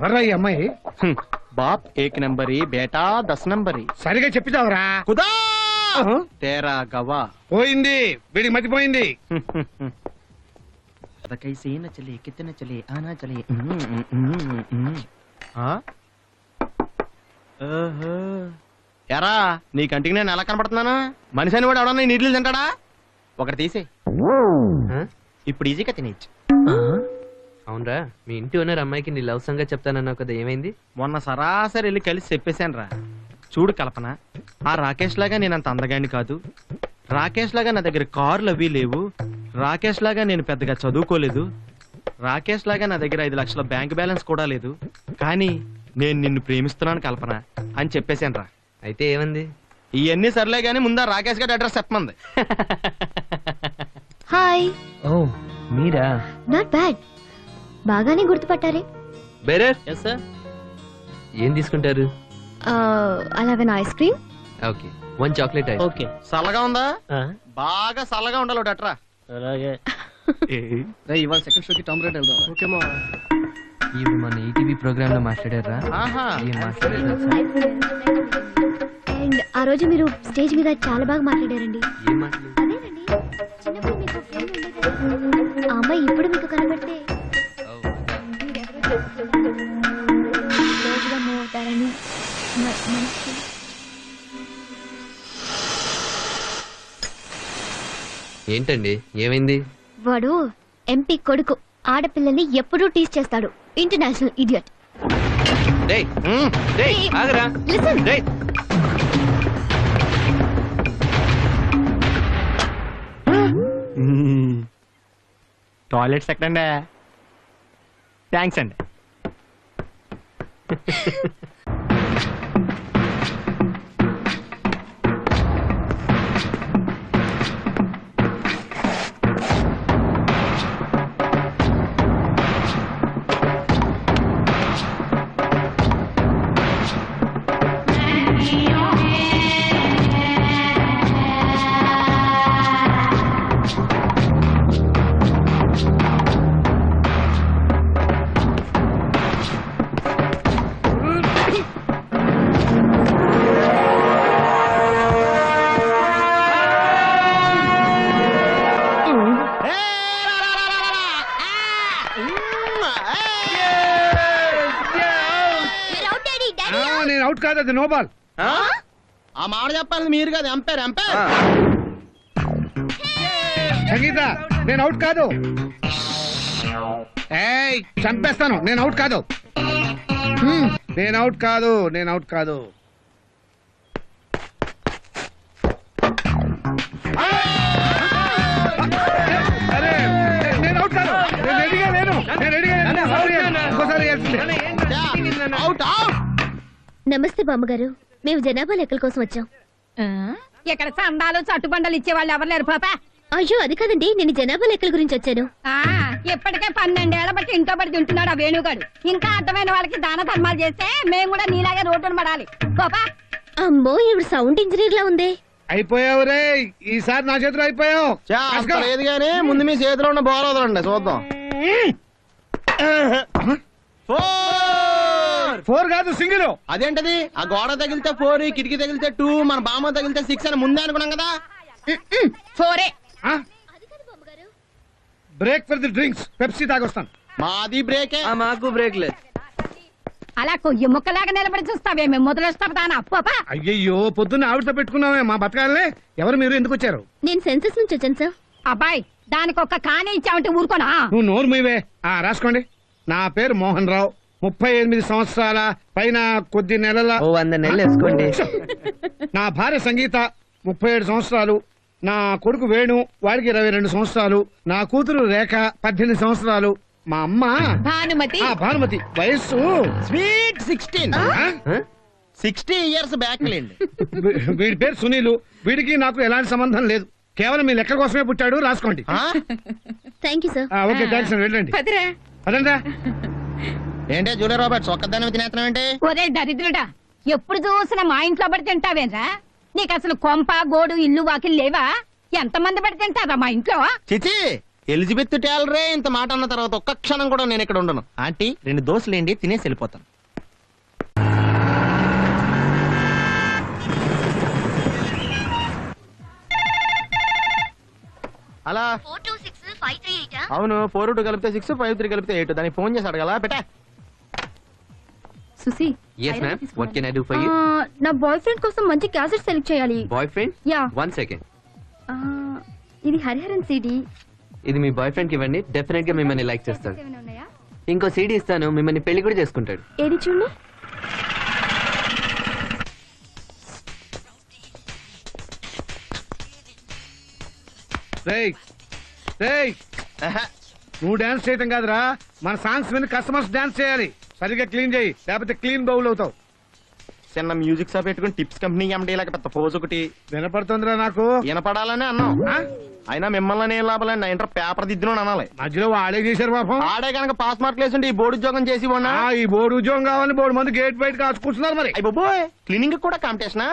ఎవర్రా ఈ అమ్మాయి? బాప్ ఏక్ నంబరి బేటా దశ నంబరి. సరిగా చెప్పుతావురా కుదా! తేరా గవా. పోయింది. వీడికి మతిపోయింది బకైసే నచలే కితన చలే ఆనా చలే. ఎరా నీ కంటికి నేను ఎలా కనపడుతున్నానా? మనిషి అని కూడా ఎవడన్నా నీళ్ళు తింటాడా? ఒకటి తీసే ఇప్పుడు ఈజీగా తినేయచ్చు. అవునరా మీ ఇంటి ఓనర్ అమ్మాయికి నీ లవ్ సంగతి చెప్తానన్నావు కదా ఏమైంది? మొన్న సరాసరి వెళ్ళి కలిసి చెప్పేశాను రా చూడు కల్పన ఆ రాకేష్ లాగా నేను అంత అందగాని కాదు. రాకేష్ లాగా నా దగ్గర కార్లు అవి లేవు. రాకేష్ లాగా నేను పెద్దగా చదువుకోలేదు. రాకేష్ లాగా నా దగ్గర ఐదు లక్షల బ్యాంక్ బ్యాలెన్స్ కూడా లేదు. కానీ నేను నిన్ను ప్రేమిస్తున్నాను కల్పన అని చెప్పేశాను రా అయితే ఏమంది? ఇవన్నీ సర్లే కానీ ముందా రాకేష్ గారి అడ్రస్ చెప్పమంది. హాయ్ ఓ మీరా? నాట్ బ్యాడ్ బాగానే గుర్తుపట్టారే. బెరర్? ఎస్ సార్ ఏం తీసుకుంటారు? అలాగే ice cream? Okay one chocolate ice okay. చల్లగా ఉందా? బాగా చల్లగా ఉండాలి అట్రా అలాగే. ఇవాళ సెకండ్ షోకి టామ్ రేట్ వెళ్దాం. ఓకే మా. ఇవి మన ఈటీవీ ప్రోగ్రామ్లో మాట్లాడారా ఆహా. ఏం మాట్లాడారు? అండ్ ఆ రోజు మీరు స్టేజ్ మీద చాలా బాగా మాట్లాడారండి. ఏం మాట్లాడారు? అదేనండి. చిన్నప్పుడు మీకు ఫ్రెండ్ ఉండేది కదా. ఆ అమ్మాయి ఇప్పుడు మీకు కనబడితే మ- మనసుకి ఏంటండి? ఏమైంది? వాడు ఎంపీ కొడుకు. ఆడపిల్లల్ని ఎప్పుడూ టీస్ చేస్తాడు. International idiot. టాయిలెట్స్ ఎక్కడండి? థ్యాంక్స్ అండి. అవుట్ కాదు అది నో బాల్ ఆ? మాట చెప్పాలి మీరు కదా ఎంపైర్ ఎంపైర్ సంగీత నేను అవుట్ కాదు. ఏయ్ చంపేస్తాను నేను అవుట్ కాదు. హ్మ్, నేను అవుట్ కాదు నేను అవుట్ కాదు. నమస్తే బామ్మగారు. మేము జనాభా లెక్కల కోసం వచ్చాం? ఇక్కడ చందాలు చట్టుబండలు ఇచ్చే వాళ్ళు ఎవరు లేరు పాప? అయ్యో అది కాదండి నేను జనాభా లెక్కల గురించి వచ్చాను. ఆ ఇప్పటికే పన్నెండేళ్ళ బట్టి ఇంట్లో పడి తింటున్నాడు ఆ వేణుగాడు. ఇంకా అర్థమైన వాళ్ళకి దాన ధర్మాలు చేస్తే మేము కూడా నీలాగే రోడ్డును పడాలి. పాపా? అమ్మో ఇవి సౌండ్ ఇంజనీర్ లా ఉంది. అయిపోయావు రే ఈసారి నా చేతిలో అయిపోయావు. లేదు కానీ ముందు మీ చేతిలో ఉన్న వదలండి చూద్దాం. ఫోర్. కాదు సింగిల్. అదేంటది? ఆ గోడ తగిలితే ఫోర్ కిటికీ తగిలితే టూ మన బామ్మ తగిలితే సిక్స్ అని ముందే అనుకున్నాం కదా? ఫోరే. Break for the drinks. Pepsi తాగొస్తాను. మాది బ్రేకే. మాకు బ్రేక్ లేదు. అలా కొయ్యి ముక్కలాగా నిలబడి చూస్తావే మేము మొదలొస్తాం దానా పాపా అయ్యయ్యో పొద్దున్న ఆవిడతో పెట్టుకున్నామే మా బతకాలే ఎవరు మీరు? ఎందుకు వచ్చారు? నేను సెన్సస్ నుంచి వచ్చాను సార్. అబ్బాయి దానికి ఒక్క కానే ఇచ్చావంటే ఊరుకోనా? నువ్వు నోరు మీవే ఆ రాసుకోండి. నా పేరు మోహన్ రావు. ముప్పై ఎనిమిది సంవత్సరాల పైన కొద్ది నెలల ఓ వంద నెలలు వేసుకోండి. నా భార్య సంగీత ముప్పై ఏడు సంవత్సరాలు నా కొడుకు వేణు వాడికి ఇరవై రెండు సంవత్సరాలు నా కూతురు రేఖ పద్దెనిమిది సంవత్సరాలు మా అమ్మ భానుమతి. ఆ భానుమతి వయస్సు sweet sixteen? Sixty years back లేండి. వీ- వీడి పేరు సునీలు వీడికి నాకు ఎలాంటి సంబంధం లేదు. కేవలం మీ లెక్క కోసమే పుట్టాడు రాసుకోండి? థ్యాంక్ యూ సార్ ఆ, ఓకే థ్యాంక్స్ అండి వెళ్ళండి. పదిరే. ఏంటి జూలియా రాబర్ట్స్ తినేస్తున్నాం ఏంటి? ఒరే దరిద్రుడా ఎప్పుడు చూసినా మా ఇంట్లో పడి తింటావేంరా? నీకు అసలు కొంప గోడు ఇల్లు వాకిలు లేవా? ఎంతమంది పడి తింటారా మా ఇంట్లో? చిచి ఎలిజబెత్ టేలరే ఇంత మాట అన్న తర్వాత ఒక్క క్షణం కూడా నేను ఇక్కడ ఉండను. ఆంటీ రెండు దోశలు ఏంటి? తినేసి వెళ్ళిపోతాను. అలా four two six five three eight? అవును ఫోర్ టూ కలిపితే సిక్స్ ఫైవ్ త్రీ కలిపితే ఎయిట్. దానికి ఫోన్ చేసి అడగలా? పెట్టా. Susi yes ma'am what can I do for you నా బాయ్ ఫ్రెండ్ కోసం మంచి క్యాసెట్ సెలెక్ట్ చేయాలి. Boy friend ya one second ఇది హరిహరన్ సిడి ఇది మీ బాయ్ ఫ్రెండ్కి ఇవ్వండి. డెఫినెట్గా మిమ్మల్ని లైక్ చేస్తాడు. ఇంకో సీడీ ఇస్తాను. మిమ్మల్ని పెళ్ళి కూడా చేసుకుంటాడు. ఏది నువ్వు డాన్స్ చేయటం కాదురా. మన సాంగ్స్ విని కస్టమర్స్ డాన్స్ చేయాలి. సరిగ్గా క్లీన్ చేయి లేకపోతే క్లీన్ బౌల్ అవుతావు. చిన్న మ్యూజిక్ షాప్ పెట్టుకుని టిప్స్ కంపెనీ ఎండి లేక పెద్ద పోజ్ ఒకటి. వినపడుతుందిరా నాకు. వినపడాలని అన్నాం ఆ? అయినా మిమ్మల్ని ఏం లాభాలని నా ఇంటర్ పేపర్ దిద్దును అనాలి. మధ్యలో వాడే చేశారు పాపం. ఆడే కనుక పాస్ మార్క్ లేసుంటే ఈ బోర్డు ఉద్యోగం చేసి ఆ, ఈ బోర్డు ఉద్యోగం కావాలని బోర్డు మంది గేట్ బయట కాచుకుంటున్నారు మరి. అయ్యి బాబోయ్ క్లీనింగ్ కూడా కాంపిటీషనా